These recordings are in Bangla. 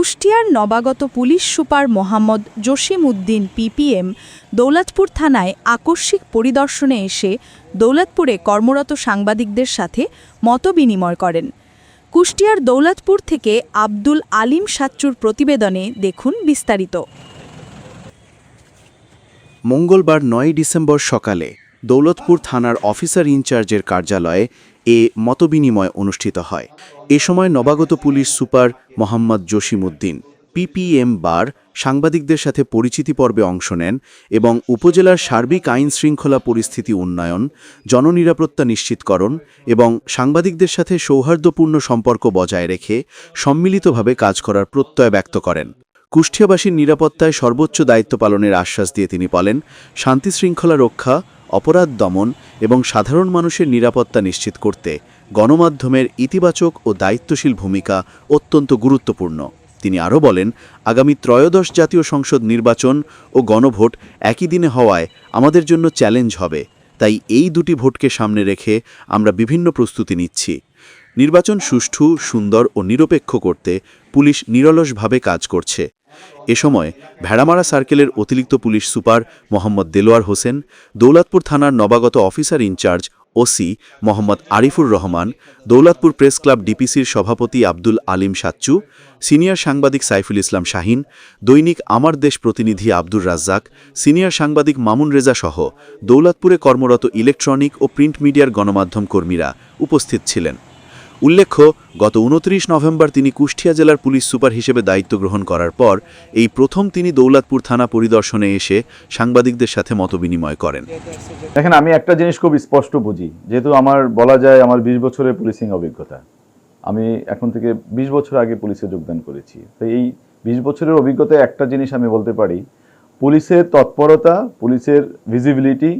কুষ্টিয়ার নবাগত police super Mohammad Jasim Uddin PPM Daulatpur থানায় আকস্মিক পরিদর্শনে এসে দৌলতপুরে কর্মরত সাংবাদিকদের সাথে মতবিনিময় করেন। কুষ্টিয়ার দৌলতপুর থেকে আব্দুল আলিম সাচ্চুর প্রতিবেদনে দেখুন বিস্তারিত। মঙ্গলবার নয় ডিসেম্বর সকালে দৌলতপুর থানার অফিসার ইনচার্জের কার্যালয়ে এ মতবিনিময় অনুষ্ঠিত হয়। এ সময় নবাগত police super Mohammad Jasimuddin PPM বার, সাংবাদিকদের সাথে পরিচিতি পর্বে অংশ নেন এবং উপজেলার সার্বিক আইন শৃঙ্খলা পরিস্থিতি উন্নয়ন, জননিরাপত্তা নিশ্চিতকরণ এবং সাংবাদিকদের সাথে সৌহার্দ্যপূর্ণ সম্পর্ক বজায় রেখে সম্মিলিতভাবে কাজ করার প্রত্যয় ব্যক্ত করেন। কুষ্টিয়াবাসীর নিরাপত্তায় সর্বোচ্চ দায়িত্ব পালনের আশ্বাস দিয়ে তিনি বলেন শান্তি শৃঙ্খলা রক্ষা অপরাধ দমন এবং সাধারণ মানুষের নিরাপত্তা নিশ্চিত করতে গণমাধ্যমের ইতিবাচক ও দায়িত্বশীল ভূমিকা অত্যন্ত গুরুত্বপূর্ণ। তিনি আরও বলেন, আগামী ত্রয়োদশ জাতীয় সংসদ নির্বাচন ও গণভোট একই দিনে হওয়ায় আমাদের জন্য চ্যালেঞ্জ হবে। তাই এই দুটি ভোটকে সামনে রেখে আমরা বিভিন্ন প্রস্তুতি নিচ্ছি। নির্বাচন সুষ্ঠু, সুন্দর ও নিরপেক্ষ করতে পুলিশ নিরলসভাবে কাজ করছে। এ সময় ভেড়ামারা সার্কেলের অতিরিক্ত পুলিশ সুপার মোহাম্মদ দেলোয়ার হোসেন, দৌলতপুর থানার নবাগত officer in charge OC Mohammad Arifur Rahman, Daulatpur press club ডিপিসির সভাপতি আব্দুল আলিম সাচ্চু, সিনিয়র সাংবাদিক সাইফুল ইসলাম শাহিন, দৈনিক আমার দেশ প্রতিনিধি আব্দুর রাজ্জাক, সিনিয়র সাংবাদিক মামুন রেজা সহ দৌলতপুরে কর্মরত ইলেকট্রনিক ও প্রিন্ট মিডিয়ার গণমাধ্যম কর্মীরা উপস্থিত ছিলেন। উল্লেখ্য, গত উনত্রিশ নভেম্বর তিনি কুষ্টিয়া জেলার পুলিশ সুপার হিসেবে দায়িত্ব গ্রহণ করার পর এই প্রথম তিনি দৌলতপুর থানা পরিদর্শনে এসে সাংবাদিকদের সাথে মতবিনিময় করেন। দেখেন, আমি একটা জিনিস খুব স্পষ্ট বুঝি, যেহেতু আমার বলা যায় আমার বিশ বছরের পুলিশিং অভিজ্ঞতা। আমি এখন থেকে বিশ বছর আগে পুলিশে যোগদান করেছি। তো এই বিশ বছরের অভিজ্ঞতায় একটা জিনিস আমি বলতে পারি, পুলিশের তৎপরতা, পুলিশের ভিজিবিলিটি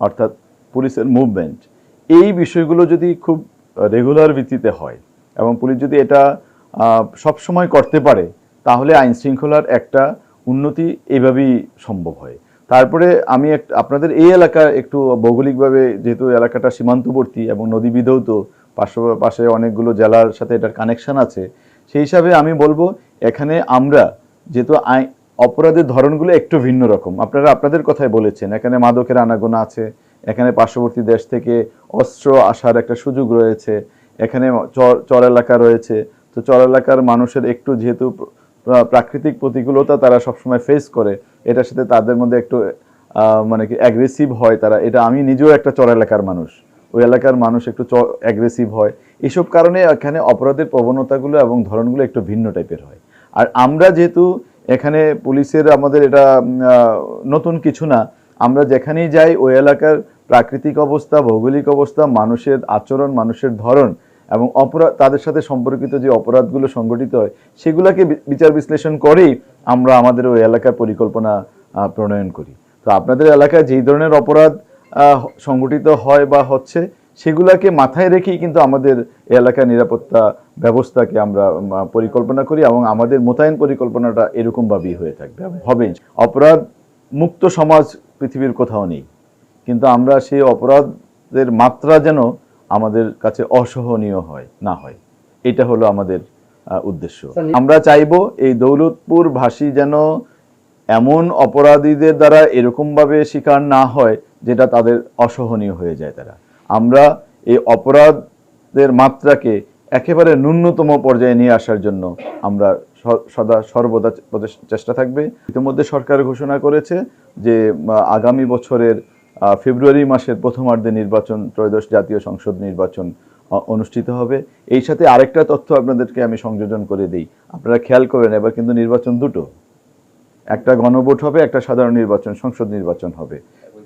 অর্থাৎ পুলিশের মুভমেন্ট এই বিষয়গুলো যদি খুব রেগুলার ভিত্তিতে হয় এবং পুলিশ যদি এটা সব সময় করতে পারে, তাহলে আইন শৃঙ্খলার একটা উন্নতি এইভাবেই সম্ভব হয়। তারপরে আমি এক, আপনাদের এই এলাকা একটু ভৌগোলিকভাবে যেহেতু এলাকাটা সীমান্তবর্তী এবং নদী বিধৌত, পার্শ্ব, পাশে অনেকগুলো জেলার সাথে এটার কানেকশন আছে, সেই হিসাবে আমি বলব এখানে আমরা যেহেতু অপরাধের ধরনগুলো একটু ভিন্ন রকম। আপনারা আপনাদের কথাই বলেছেন, এখানে মাদকের আনাগোনা আছে এখানে পার্শ্ববর্তী দেশ থেকে অস্ত্র আসার একটা সুযোগ রয়েছে। এখানে চর এলাকা রয়েছে। তো চর এলাকার মানুষের একটু যেহেতু প্রাকৃতিক প্রতিকূলতা তারা সবসময় ফেস করে, এটার সাথে তাদের মধ্যে একটু মানে কি অ্যাগ্রেসিভ হয় তারা। এটা আমি নিজেও একটা চর এলাকার মানুষ। ওই এলাকার মানুষ একটু অ্যাগ্রেসিভ হয়। এসব কারণে এখানে অপরাধের প্রবণতাগুলো এবং ধরনগুলো একটু ভিন্ন টাইপের হয়। আর আমরা যেহেতু এখানে পুলিশের আমাদের এটা নতুন কিছু না, আমরা যেখানেই যাই, ওই এলাকার প্রাকৃতিক অবস্থা, ভৌগোলিক অবস্থা, মানুষের আচরণ, মানুষের ধরন এবং অপরাধ, তাদের সাথে সম্পর্কিত যে অপরাধগুলো সংগঠিত হয়, সেগুলোকে বিচার বিশ্লেষণ করেই আমরা আমাদের ওই এলাকার পরিকল্পনা প্রণয়ন করি। তো আপনাদের এলাকায় যেই ধরনের অপরাধ সংগঠিত হয় বা হচ্ছে, সেগুলাকে মাথায় রেখেই কিন্তু আমাদের এলাকার নিরাপত্তা ব্যবস্থাকে আমরা পরিকল্পনা করি এবং আমাদের মোতায়েন পরিকল্পনাটা এরকমভাবেই হয়ে থাকবে হবে অপরাধ মুক্ত সমাজ পৃথিবীর কোথাও নেই। কিন্তু আমরা সেই অপরাধের মাত্রা যেন আমাদের কাছে অসহনীয় হয় না হয়। এটা হলো আমাদের উদ্দেশ্য। আমরা চাইব এই দৌলতপুর ভাষী যেন এমন অপরাধীদের দ্বারা এরকমভাবে শিকার না হয় যেটা তাদের অসহনীয় হয়ে যায় তারা। আমরা এই অপরাধের মাত্রাকে একেবারে ন্যূনতম পর্যায়ে নিয়ে আসার জন্য আমরা সদা সর্বদা চেষ্টা থাকবে। ইতিমধ্যে সরকার ঘোষণা করেছে যে আগামী বছরের ফেব্রুয়ারি মাসের প্রথমার্ধে নির্বাচন, ত্রয়োদশ জাতীয় সংসদ নির্বাচন অনুষ্ঠিত হবে। এই সাথে আরেকটা তথ্য আপনাদেরকে আমি সংযোজন করে দিই। আপনারা খেয়াল করেন এবার কিন্তু নির্বাচন দুটো। একটা গণভোট হবে, একটা সাধারণ নির্বাচন, সংসদ নির্বাচন হবে।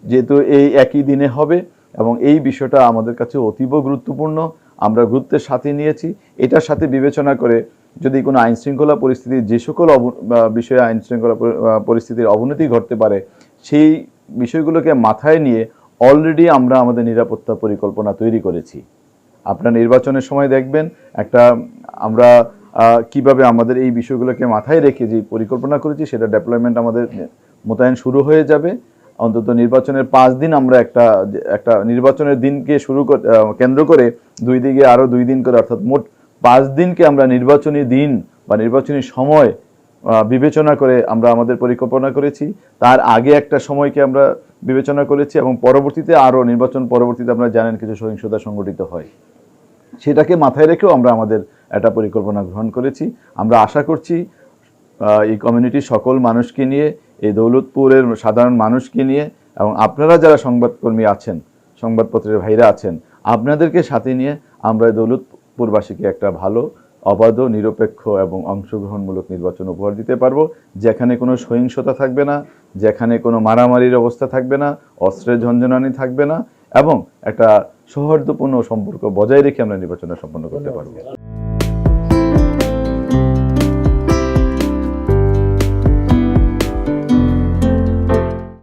যেহেতু এই একই দিনে হবে এবং এই বিষয়টা আমাদের কাছে অতীব গুরুত্বপূর্ণ, আমরা গুরুত্বের সাথে নিয়েছি। এটার সাথে বিবেচনা করে যদি কোনো আইন শৃঙ্খলা পরিস্থিতির যে সকল বিষয়ে আইন শৃঙ্খলা পরিস্থিতির অবনতি ঘটতে পারে, সেই বিষয়গুলোকে মাথায় নিয়ে অলরেডি আমরা আমাদের নিরাপত্তা পরিকল্পনা তৈরি করেছি। আপনার নির্বাচনের সময় দেখবেন একটা, আমরা কীভাবে আমাদের এই বিষয়গুলোকে মাথায় রেখে যে পরিকল্পনা করেছি, সেটা ডেভেলপমেন্ট আমাদের মোতায়েন শুরু হয়ে যাবে। অন্তত নির্বাচনের পাঁচ দিন আমরা একটা একটা নির্বাচনের দিনকে শুরু কেন্দ্র করে দুই দিকে আরও দুই দিন করে, অর্থাৎ মোট পাঁচ দিনকে আমরা নির্বাচনী দিন বা নির্বাচনী সময় বিবেচনা করে আমরা আমাদের পরিকল্পনা করেছি। তার আগে একটা সময়কে আমরা বিবেচনা করেছি এবং পরবর্তীতে আরও নির্বাচন পরবর্তীতে আপনারা জানেন কিছু সহিংসতা সংগঠিত হয়। সেটাকে মাথায় রেখেও আমরা আমাদের একটা পরিকল্পনা গ্রহণ করেছি। আমরা আশা করছি এই কমিউনিটির সকল মানুষকে নিয়ে, এই দৌলতপুরের সাধারণ মানুষকে নিয়ে এবং আপনারা যারা সংবাদকর্মী আছেন, সংবাদপত্রের ভাইরা আছেন, আপনাদেরকে সাথে নিয়ে আমরা দৌলতপুরবাসীকে একটা ভালো অবাধ, নিরপেক্ষ এবং অংশগ্রহণমূলক নির্বাচন উপহার দিতে পারব। যেখানে কোনো সহিংসতা থাকবে না, যেখানে কোনো মারামারির অবস্থা থাকবে না, অস্ত্রের ঝঞ্ঝনানি থাকবে না এবং একটা সৌহার্দ্যপূর্ণ সম্পর্ক বজায় রেখে আমরা নির্বাচনটা সম্পন্ন করতে পারব।